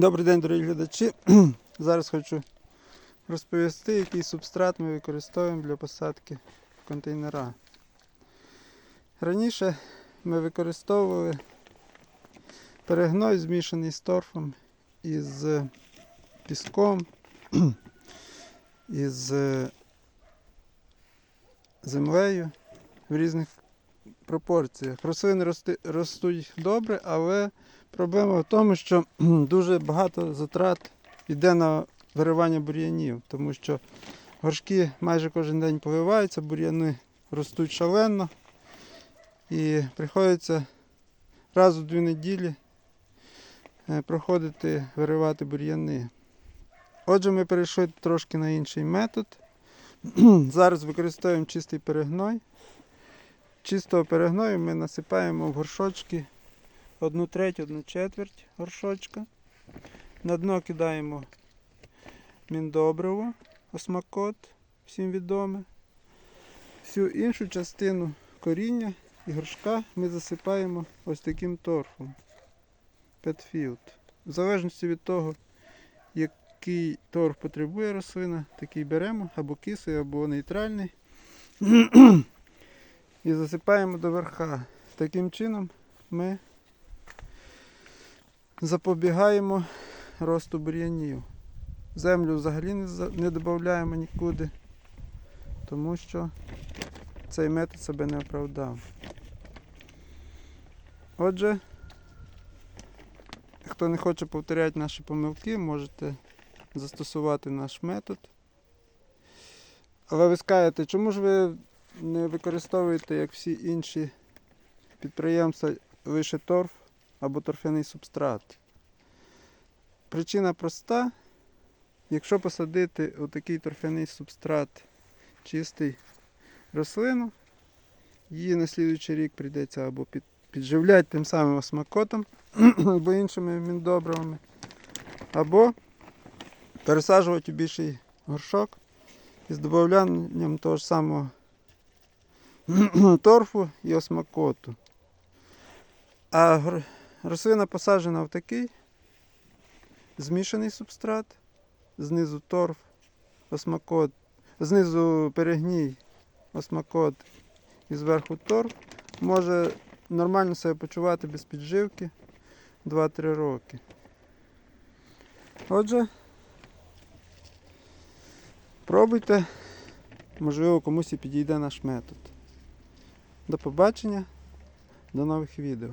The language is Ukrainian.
Добрий день, дорогі глядачі. Зараз хочу розповісти, який субстрат ми використовуємо для посадки контейнера. Раніше ми використовували перегной змішаний з торфом із піском, із землею в різних пропорціях. Рослини ростуть добре, але Проблема в тому, що дуже багато затрат йде на виривання бур'янів, тому що горшки майже кожен день поливаються, бур'яни ростуть шалено і приходиться раз у дві неділі е, проходити виривати бур'яни. Отже, ми перейшли трошки на інший метод. Зараз використовуємо чистий перегной. Чистого перегною ми насипаємо в горшочки одну треть, одну четверть горшочка. На дно кидаємо міндобриво, осмакот, всім відоме. Всю іншу частину коріння і горшка ми засипаємо ось таким торфом. Петфілд. В залежності від того, який торф потребує рослина, такий беремо, або кислий, або нейтральний. І засипаємо до верха. Таким чином ми запобігаємо росту бур'янів. Землю взагалі не, додаємо нікуди, тому що цей метод себе не оправдав. Отже, хто не хоче повторяти наші помилки, можете застосувати наш метод. Але ви скажете, чому ж ви не використовуєте, як всі інші підприємства, лише торф або торфяний субстрат? Причина проста. Якщо посадити отакий торфяний субстрат чистий рослину, її на слідуючий рік прийдеться або під, підживляти тим самим осмакотом, або іншими міндобривами, або пересаджувати у більший горшок із додаванням того ж самого торфу і осмакоту. А рослина посаджена в такий змішаний субстрат, знизу торф, осмакот, знизу перегній, осмакот і зверху торф, може нормально себе почувати без підживки 2-3 роки. Отже, пробуйте, можливо комусь і підійде наш метод. До побачення, до нових відео.